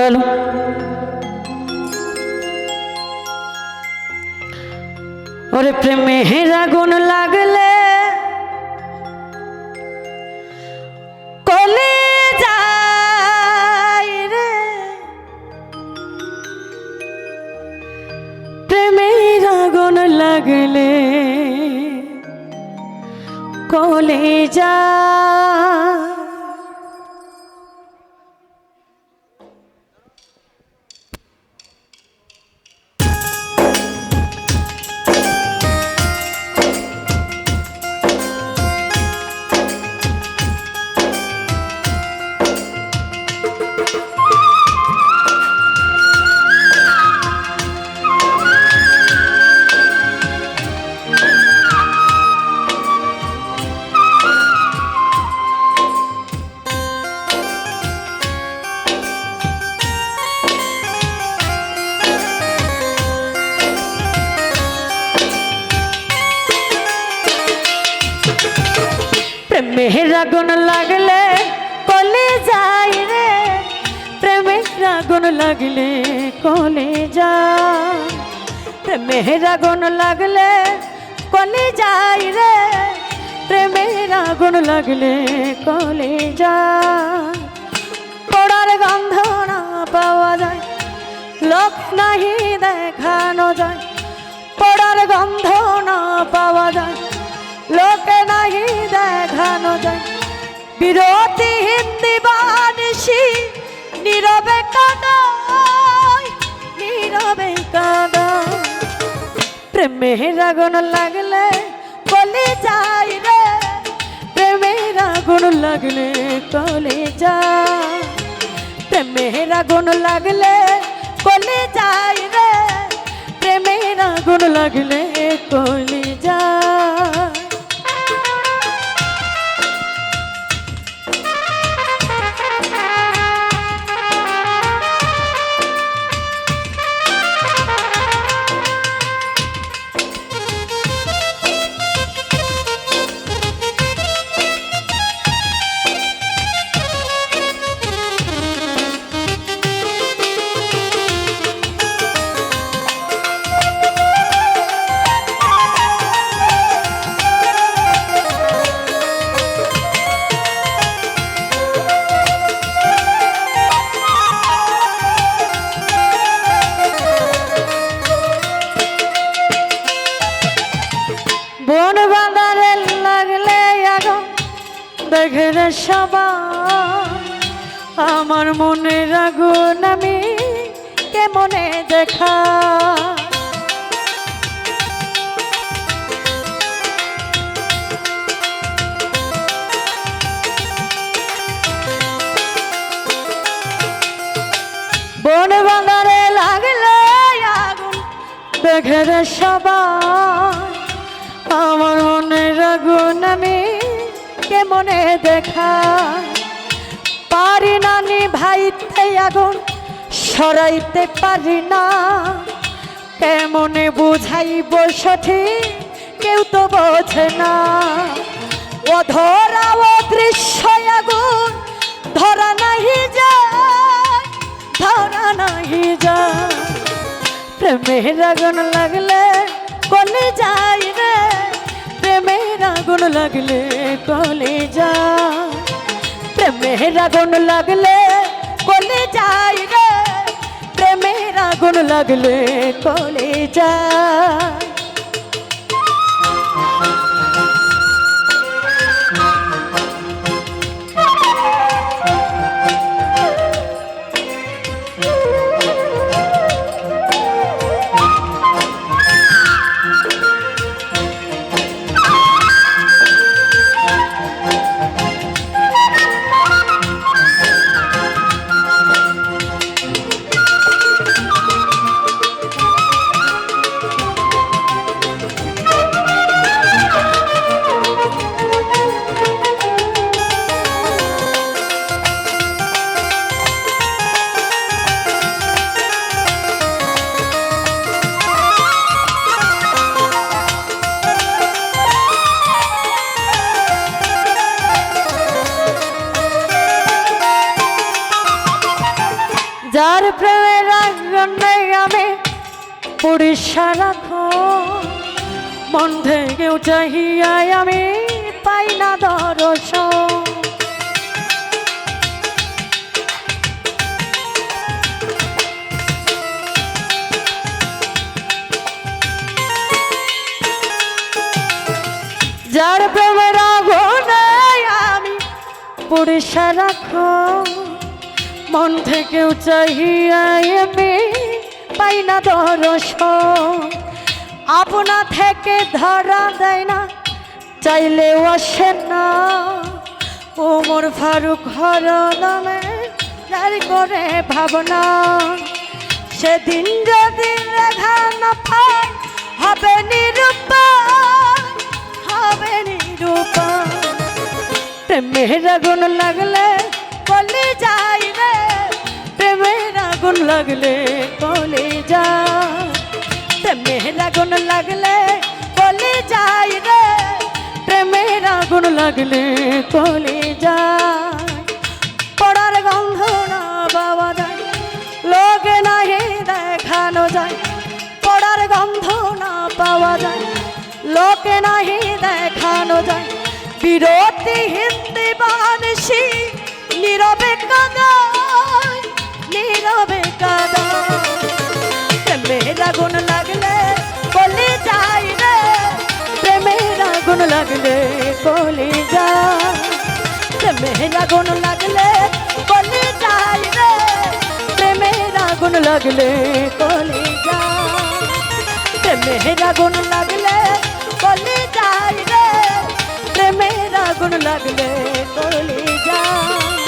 Hello. ওরে প্রেমে আগুন লাগলে কলে যায় রে। প্রেমের আগুন লাগলে কলে যায় প্রেমের আগুন লাগলে কলে যাই রে। প্রেমের আগুন লাগলে কলে যায়। প্রেমের আগুন লাগলে কলে যাই রে। প্রেমের আগুন লাগলে কলে যায়। পড়ার গন্ধ না পাওয়া যায়, লোক নাহি দেখানো যায়। পড়ার গন্ধ না পাওয়া যায় লোকে নাহি দেখানো যায়। বিরতি হিন্দি বানিসি নীরবে কাদায় নীরবে কাদায়। প্রেমের আগুন লাগলে কলে যাই রে প্রেমের আগুন লাগলে কলে যায়। প্রেমের আগুন লাগলে কলে যাই রে প্রেমের আগুন লাগলে কলে যায়। আমার মনের আগুন আমি কেমনে দেখা? বন বাঁধারে লাগলে আগুন, দেখে সবাই। আমার মনের আগুন আমি কেমনে দেখা? পারি না নিভাইতে আগুন সরাইতে পারি না। কেমনে বুঝাইব সঠিক? কেউ তো বোঝে না। ও ধরা ও দৃশ্য আগুন, ধরা নাহি যায়, ধরা নাহি যায়। প্রেমের আগুন লাগলে কলে যাই রে, প্রেমের আগুন লাগলে কলে যা প্রেমের আগুন লাগলে যাই রে প্রেমের আগুন লাগলে কলে যায়। যার প্রেমের আগুনে আমি পুরিশা রাখো মন থেকেও চাহিয়াই আমি পাই না দর্শন। যার প্রেমের আগুনে আমি পুরিশা রাখো মন থেকেও চাহিয়াই আমি পাই না দর্শন। আপনা থেকে ধরা দেয় না, চাইলেও আসে না। ওমর ফারুক হর নামে জারি করে ভাবনা, সেদিন যদি রেখা না পাই হবে নিরূপায় হবে নিরূপায় প্রেমের আগুন লাগলে রে প্রেমের আগুন লাগলে কলে যায় প্রেমের আগুন লাগলে কলে যাই রে। প্রেমের আগুন লাগলে কলে যায় পড়ার গন্ধ না বাবা যায়, লোকে নাহি দেখানো যায়। পড়ার গন্ধ না পাওয়া যায়, লোকে নাহি দেখানো যায়। বিরতি হিন্দি বানসি নীরবে কাদায় নীরবে কাদায় প্রেমের আগুন লাগলে বলে যাই রে প্রেমের আগুন লাগলে কলে যায় প্রেমের আগুন লাগলে বলে যাই রে প্রেমের আগুন লাগলে কলে যায় প্রেমের আগুন লাগলে বলে যাই রে প্রেমের আগুন লাগলে কলে যায়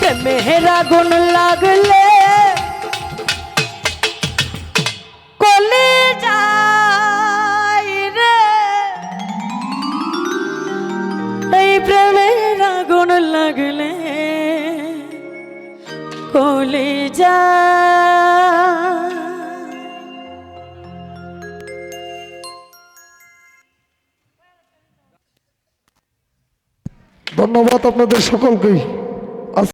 প্রেমের আগুন লাগলে কলে যায় ধন্যবাদ আপনাদের সকলকেই।